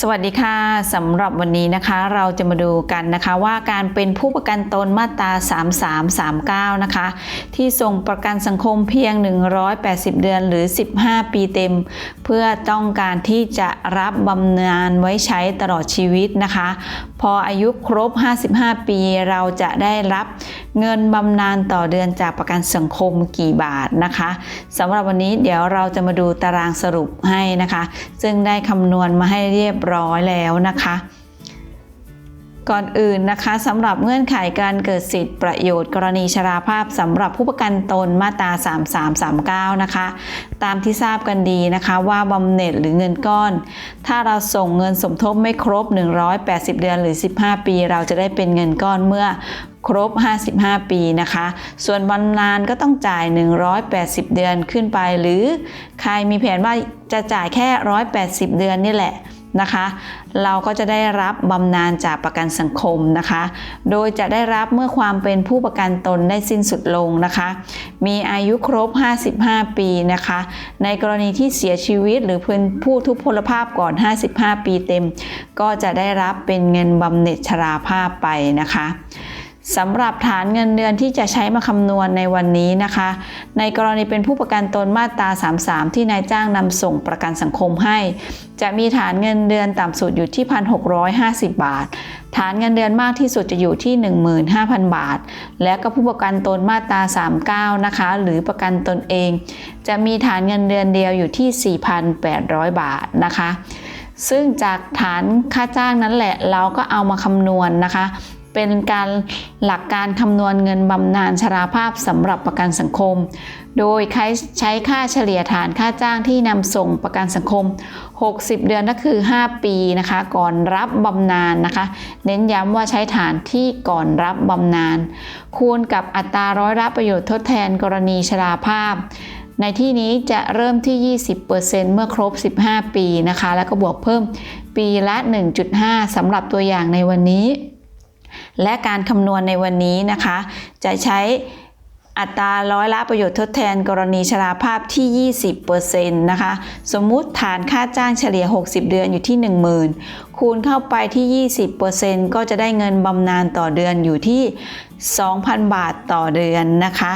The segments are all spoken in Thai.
สวัสดีค่ะสำหรับวันนี้นะคะเราจะมาดูกันนะคะว่าการเป็นผู้ประกันตนมาตรา 3339 นะคะ ที่ส่งประกันสังคมเพียง 180 เดือนหรือ 15 ปีเต็ม เพื่อต้องการที่จะรับบำนาญไว้ใช้ตลอดชีวิตนะคะ พออายุครบ 55 ปีเราจะได้รับเงินบำนาญต่อเดือนจากประกันสังคมกี่บาทนะคะสำหรับวันนี้เดี๋ยวเราจะมาดูตารางสรุปให้นะคะ ซึ่งได้คำนวณมาให้เรียบร้อยแล้วนะคะ ก่อนอื่นนะคะสำหรับเงื่อนไขการเกิดสิทธิประโยชน์ กรณีชราภาพสำหรับผู้ประกันตนมาตรา 3339 นะคะ ตามที่ทราบกันดีนะคะว่าบำเหน็จหรือเงินก้อน ถ้าเราส่งเงินสมทบไม่ครบ 180 เดือนหรือ 15 ปี เราจะได้เป็นเงินก้อนเมื่อครบ 55 ปีนะคะ ส่วนบำนาญก็ต้องจ่าย 180 เดือนขึ้นไป หรือใครมีแผนว่าจะจ่ายแค่ 180 เดือนนี่แหละ นะคะ เราก็จะได้รับบำนาญจากประกันสังคมนะคะ โดยจะได้รับเมื่อความเป็นผู้ประกันตนได้สิ้นสุดลงนะคะ มีอายุครบ 55 ปีนะคะ ในกรณีที่เสียชีวิตหรือเป็นผู้ทุพพลภาพก่อน 55 ปีเต็ม ก็จะได้รับเป็นเงินบำเหน็จชราภาพไปนะคะ สำหรับฐานเงินเดือนที่จะใช้มาคำนวณในวันนี้นะคะ ในกรณีเป็นผู้ประกันตนมาตรา 33 ที่นายจ้างนำส่งประกันสังคมให้ จะมีฐานเงินเดือนต่ำสุดอยู่ที่ 1,650 บาท ฐานเงินเดือนมากที่สุดจะอยู่ที่ 15,000 บาท และก็ผู้ประกันตนมาตรา 39 นะคะ หรือประกันตนเอง จะมีฐานเงินเดือนเดียวอยู่ที่ 4,800 บาทนะคะ ซึ่งจากฐานค่าจ้างนั้นแหละเราก็เอามาคำนวณนะคะ เป็นการหลักการคำนวณเงินบำนาญชราภาพสำหรับประกันสังคม โดยใช้ค่าเฉลี่ยฐานค่าจ้างที่นำส่งประกันสังคม 60 เดือนก็คือ 5 ปีนะคะ ก่อนรับบำนาญนะคะ เน้นย้ำว่าใช้ฐานที่ก่อนรับบำนาญคูณกับอัตราร้อยรับประโยชน์ทดแทนกรณีชราภาพในที่นี้จะเริ่มที่ 20%เมื่อครบ 15 ปีนะคะ แล้วก็บวกเพิ่มปีละ 1.5สำหรับตัวอย่างในวันนี้ และการคำนวณในวันนี้นะคะ จะใช้อัตราร้อยละประโยชน์ทดแทนกรณีชราภาพที่ 20%นะคะ สมมุติฐานค่าจ้างเฉลี่ย 60 เดือนอยู่ที่ 10,000 คูณเข้าไปที่ 20%ก็จะได้เงินบำนาญต่อเดือนอยู่ที่ 2,000 บาทต่อเดือนนะคะ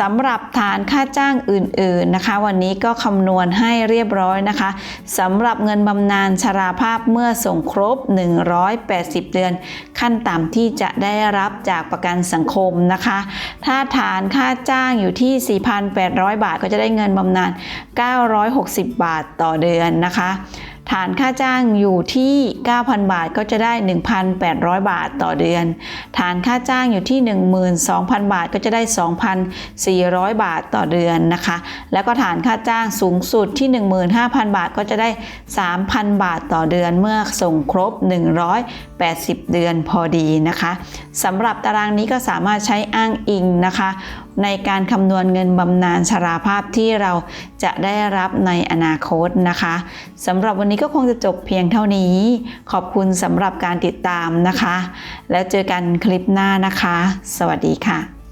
สำหรับฐานค่าจ้างอื่นๆนะคะ วันนี้ก็คำนวณให้เรียบร้อยนะคะสำหรับเงินบำนาญชราภาพเมื่อส่งครบ 180 เดือน ขั้นต่ำที่จะได้รับจากประกันสังคมนะคะ ถ้าฐานค่าจ้างอยู่ที่ 4,800 บาทก็จะได้เงินบำนาญ960 บาทต่อเดือนนะคะ ฐานค่าจ้างอยู่ที่ 9,000 บาทก็จะได้ 1,800 บาทต่อเดือน ฐานค่าจ้างอยู่ที่ 12,000 บาทก็จะได้ 2,400 บาทต่อเดือนนะคะ แล้วก็ฐานค่าจ้างสูงสุดที่ 15,000 บาทก็จะได้ 3,000 บาทต่อเดือนเมื่อส่งครบ 180 เดือนพอดีนะคะสำหรับตารางนี้ก็สามารถใช้อ้างอิงนะคะ ในการคำนวณเงินบำนาญชราภาพที่เราจะได้รับในอนาคตนะคะสำหรับวันนี้ก็คงจะจบเพียงเท่านี้ ขอบคุณสำหรับการติดตามนะคะ แล้วเจอกันคลิปหน้านะคะ สวัสดีค่ะ